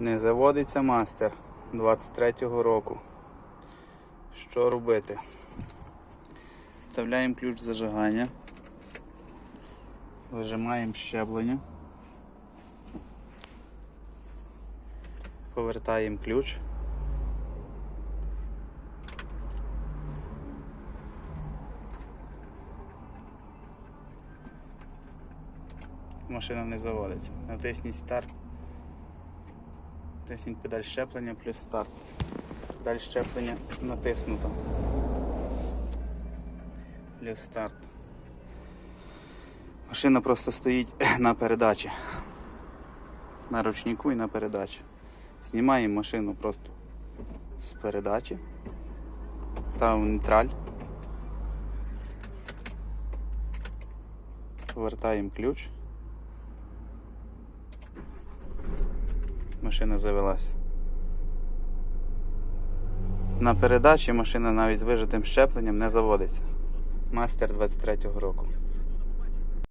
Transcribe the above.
Не заводиться мастер 23-го року. Що робити? Вставляємо ключ зажигання. Вижимаємо щеплення. Повертаємо ключ. Машина не заводиться. Натисніть старт. Натисніть педаль щеплення плюс старт. Педаль щеплення натиснуто. Плюс старт. Машина просто стоїть на передачі. На ручнику і на передачі. Знімаємо машину просто з передачі. Ставимо нейтраль. Повертаємо ключ. Машина завелась. На передачі машина навіть з вижитим щепленням не заводиться. Мастер 23-го року.